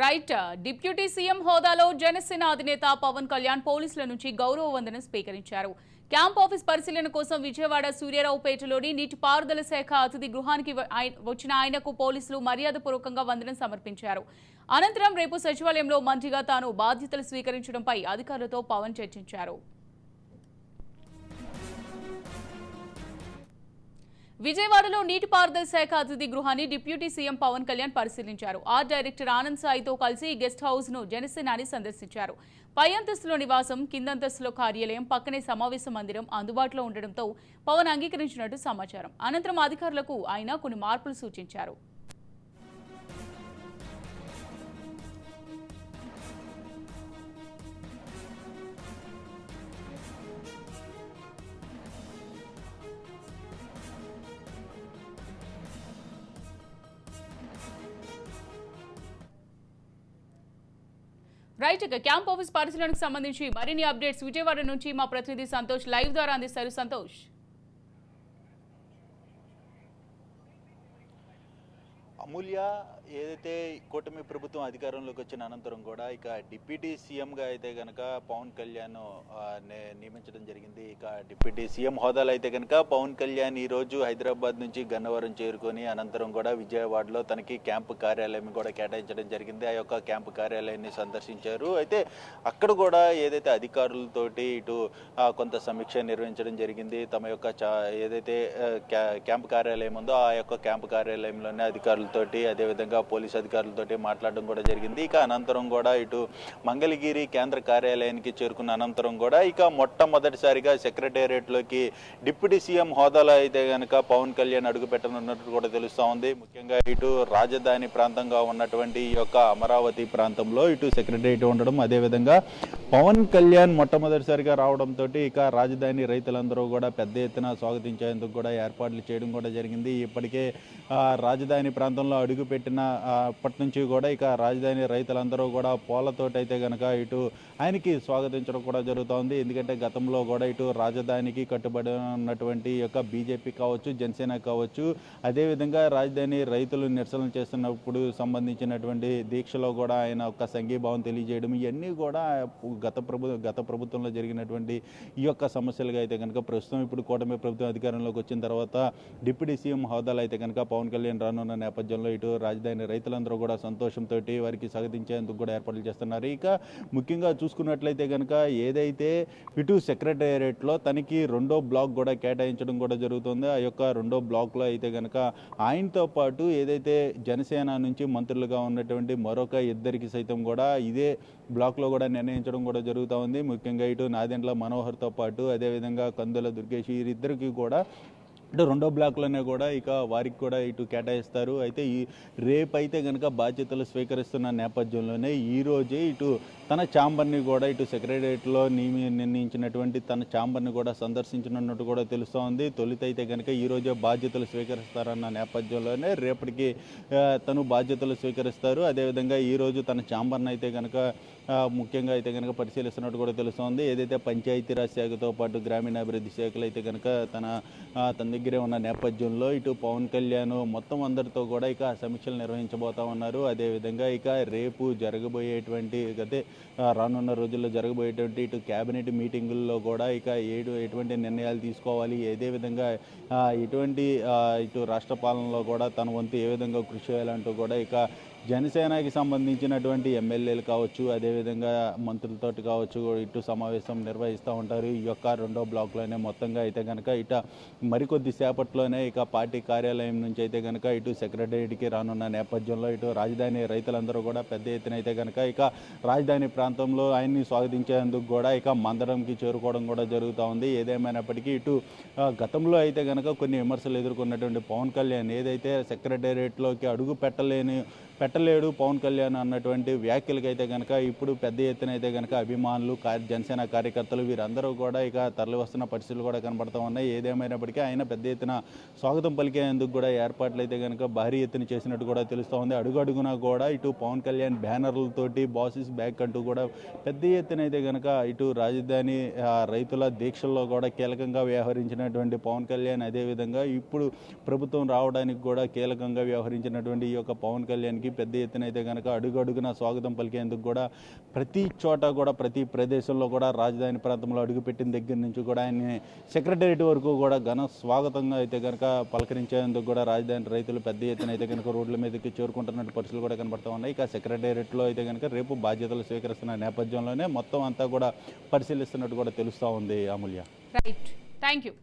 Right. Deputy CM హోదాలో జనసేన అధినేత పవన్ కళ్యాణ్ పోలీసుల నుంచి గౌరవ వందనం స్వీకరించారు. క్యాంప్ ఆఫీస్ పరిశీలన కోసం విజయవాడ సూర్యారావుపేటలోని నీటిపారుదల శాఖ అతిథి గృహానికి వచ్చిన ఆయనకు పోలీసులు మర్యాదపూర్వకంగా వందనం సమర్పించారు. అనంతరం రేపు సచివాలయంలో మంత్రిగా తాను బాధ్యతలు స్వీకరించడంపై అధికారులతో పవన్ చర్చించారు. విజయవాడలో నీటిపారుదల శాఖ అతిథి గృహాన్ని డిప్యూటీ సీఎం పవన్ కళ్యాణ్ పరిశీలించారు. ఆర్ట్ డైరెక్టర్ ఆనంద్ సాయితో కలిసి గెస్ట్ హౌస్ను జనసేనాని సందర్శించారు. పై అంతస్తులో నివాసం కిందంతస్తులో కార్యాలయం పక్కనే సమావేశ మందిరం అందుబాటులో ఉండడంతో పవన్ అంగీకరించినట్టు సమాచారం. అనంతరం అధికారులకు ఆయన కొన్ని మార్పులు సూచించారు. రైట్ ఇక క్యాంప్ ఆఫీస్ పరిశీలనకు సంబంధించి మరిన్ని అప్డేట్స్ విజయవాడ నుంచి మా ప్రతినిధి సంతోష్ లైవ్ ద్వారా అందిస్తారు. సంతోష్. అమూల్య ఏదైతే కూటమి ప్రభుత్వం అధికారంలోకి వచ్చిన అనంతరం కూడా ఇక డిప్యూటీ సీఎంగా అయితే కనుక పవన్ కళ్యాణ్ నే- నియమించడం జరిగింది. ఇక డిప్యూటీ సీఎం హోదాలో అయితే కనుక పవన్ కళ్యాణ్ ఈ రోజు హైదరాబాద్ నుంచి గన్నవరం చేరుకొని అనంతరం కూడా విజయవాడలో తనకి క్యాంపు కార్యాలయం కూడా కేటాయించడం జరిగింది. ఆ యొక్క క్యాంపు కార్యాలయాన్ని సందర్శించారు. అయితే అక్కడ కూడా ఏదైతే అధికారులతోటి ఇటు ఆ, కొంత సమీక్ష నిర్వహించడం జరిగింది. తమ యొక్క చా- ఏదైతే క్యా- క్యాంపు కార్యాలయం ఉందో ఆ యొక్క క్యాంపు కార్యాలయంలోనే అధికారులు అధికారులతోటి అదేవిధంగా పోలీస్ అధికారులతోటి మాట్లాడడం కూడా జరిగింది. ఇక అనంతరం కూడా ఇటు మంగళగిరి కేంద్ర కార్యాలయానికి చేరుకున్న అనంతరం కూడా ఇక మొట్టమొదటిసారిగా సెక్రటేరియట్లోకి డిప్యూటీ సీఎం హోదాలో అయితే కనుక పవన్ కళ్యాణ్ అడుగు పెట్టనున్నట్టు కూడా తెలుస్తూ ఉంది. ముఖ్యంగా ఇటు రాజధాని ప్రాంతంగా ఉన్నటువంటి ఈ యొక్క అమరావతి ప్రాంతంలో ఇటు సెక్రటేరియట్ ఉండడం అదేవిధంగా పవన్ కళ్యాణ్ మొట్టమొదటిసారిగా రావడంతో ఇక రాజధాని రైతులందరూ కూడా పెద్ద ఎత్తున స్వాగతించేందుకు కూడా ఏర్పాట్లు చేయడం కూడా జరిగింది. ఇప్పటికే రాజధాని ప్రాంతంలో అడుగుపెట్టిన అప్పటి నుంచి కూడా ఇక రాజధాని రైతులందరూ కూడా పూలతోటైతే అయితే కనుక ఇటు ఆయనకి స్వాగతించడం కూడా జరుగుతోంది. ఎందుకంటే గతంలో కూడా ఇటు రాజధానికి కట్టుబడి ఉన్నటువంటి యొక్క బీజేపీ కావచ్చు జనసేన కావచ్చు అదేవిధంగా రాజధాని రైతులు నిరసనలు చేస్తున్నప్పుడు సంబంధించినటువంటి దీక్షలో కూడా ఆయన ఒక సంఘీభావం తెలియజేయడం ఇవన్నీ కూడా గత ప్రభు గత ప్రభుత్వంలో జరిగినటువంటి ఈ యొక్క సమస్యలుగా అయితే కనుక ప్రస్తుతం ఇప్పుడు కూటమి ప్రభుత్వం అధికారంలోకి వచ్చిన తర్వాత డిప్యూటీ సీఎం హోదాలో అయితే కనుక పవన్ కళ్యాణ్ రానున్న నేపథ్యంలో ఇటు రాజధాని రైతులందరూ కూడా సంతోషంతో వారికి సగతించేందుకు కూడా ఏర్పాట్లు చేస్తున్నారు. ఇక ముఖ్యంగా చూసుకున్నట్లయితే కనుక ఏదైతే ఇటు సెక్రటేరియట్లో తనకి రెండో బ్లాక్ కూడా కేటాయించడం కూడా జరుగుతుంది. ఆ యొక్క రెండో బ్లాక్లో అయితే కనుక ఆయనతో పాటు ఏదైతే జనసేన నుంచి మంత్రులుగా ఉన్నటువంటి మరొక ఇద్దరికి సైతం కూడా ఇదే బ్లాక్లో కూడా నిర్ణయించడం కూడా జరుగుతూ ఉంది. ముఖ్యంగా ఇటు నాదెండ్ల మనోహర్తో పాటు అదేవిధంగా కందుల దుర్గేష్ వీరిద్దరికీ కూడా అంటే రెండో బ్లాక్లోనే కూడా ఇక వారికి కూడా ఇటు కేటాయిస్తారు. అయితే ఈ రేపు అయితే కనుక బాధ్యతలు స్వీకరిస్తున్న నేపథ్యంలోనే ఈ రోజే ఇటు తన ఛాంబర్ని కూడా ఇటు సెక్రటరియట్లో నియమి నిర్ణయించినటువంటి తన ఛాంబర్ని కూడా సందర్శించనున్నట్టు కూడా తెలుస్తోంది తొలితైతే అయితే కనుక ఈ రోజే బాధ్యతలు స్వీకరిస్తారన్న నేపథ్యంలోనే రేపటికి తను బాధ్యతలు స్వీకరిస్తారు. అదేవిధంగా ఈ రోజు తన ఛాంబర్ని అయితే కనుక ముఖ్యంగా అయితే కనుక పరిశీలిస్తున్నట్టు కూడా తెలుస్తోంది. ఏదైతే పంచాయతీరాజ్ శాఖతో పాటు గ్రామీణాభివృద్ధి శాఖలు అయితే కనుక తన తన దగ్గరే ఉన్న నేపథ్యంలో ఇటు పవన్ కళ్యాణ్ మొత్తం అందరితో కూడా ఇక సమీక్షలు నిర్వహించబోతా ఉన్నారు. అదేవిధంగా ఇక రేపు జరగబోయేటువంటి అదే రానున్న రోజుల్లో జరగబోయేటువంటి ఇటు క్యాబినెట్ మీటింగుల్లో కూడా ఇక ఏడు ఎటువంటి నిర్ణయాలు తీసుకోవాలి ఏదే విధంగా ఇటువంటి ఇటు రాష్ట్ర పాలనలో కూడా తన వంతు ఏ విధంగా కృషి చేయాలంటూ కూడా ఇక జనసేనకి సంబంధించినటువంటి ఎమ్మెల్యేలు కావచ్చు అదేవిధంగా మంత్రులతోటి కావచ్చు ఇటు సమావేశం నిర్వహిస్తూ ఉంటారు. ఈ యొక్క రెండో బ్లాక్లోనే మొత్తంగా అయితే కనుక ఇట మరికొద్ది సేపట్లోనే ఇక పార్టీ కార్యాలయం నుంచి అయితే కనుక ఇటు సెక్రటరియట్కి రానున్న నేపథ్యంలో ఇటు రాజధాని రైతులందరూ కూడా పెద్ద ఎత్తున అయితే కనుక ఇక రాజధాని ప్రాంతంలో ఆయన్ని స్వాగతించేందుకు కూడా ఇక మందడంకి చేరుకోవడం కూడా జరుగుతూ ఉంది. ఏదేమైనప్పటికీ ఇటు గతంలో అయితే కనుక కొన్ని విమర్శలు ఎదుర్కొన్నటువంటి పవన్ కళ్యాణ్ ఏదైతే సెక్రటేరియట్లోకి అడుగు పెట్టలేని పెట్ట పెట్టలేడు పవన్ కళ్యాణ్ అన్నటువంటి వ్యాఖ్యలకి అయితే కనుక ఇప్పుడు పెద్ద ఎత్తున అయితే కనుక అభిమానులు జనసేన కార్యకర్తలు వీరందరూ కూడా ఇక తరలి వస్తున్న పరిస్థితులు కూడా కనబడుతూ ఉన్నాయి. ఏదేమైనప్పటికీ ఆయన పెద్ద ఎత్తున స్వాగతం పలికేందుకు కూడా ఏర్పాట్లు అయితే కనుక భారీ ఎత్తున చేసినట్టు కూడా తెలుస్తూ ఉంది. అడుగు కూడా ఇటు పవన్ కళ్యాణ్ బ్యానర్లతోటి బాసిస్ బ్యాక్ అంటూ కూడా పెద్ద ఎత్తున అయితే కనుక ఇటు రాజధాని రైతుల దీక్షల్లో కూడా కీలకంగా వ్యవహరించినటువంటి పవన్ కళ్యాణ్ అదేవిధంగా ఇప్పుడు ప్రభుత్వం రావడానికి కూడా కీలకంగా వ్యవహరించినటువంటి ఈ యొక్క పవన్ కళ్యాణ్కి పెద్ద ఎత్తున అయితే కనుక అడుగు అడుగున స్వాగతం పలికేందుకు కూడా ప్రతి చోట కూడా ప్రతి ప్రదేశంలో కూడా రాజధాని ప్రాంతంలో అడుగుపెట్టిన దగ్గర నుంచి కూడా ఆయన్ని సెక్రటేరియట్ వరకు కూడా ఘన స్వాగతంగా అయితే కనుక పలకరించేందుకు కూడా రాజధాని రైతులు పెద్ద ఎత్తున అయితే కనుక రోడ్ల మీదకి చేరుకుంటున్నట్టు పరిస్థితులు కూడా కనబడుతూ ఉన్నాయి. ఇక సెక్రటేరియట్లో అయితే కనుక రేపు బాధ్యతలు స్వీకరిస్తున్న నేపథ్యంలోనే మొత్తం అంతా కూడా పరిశీలిస్తున్నట్టు కూడా తెలుస్తూ ఉంది అమూల్య. Right thank you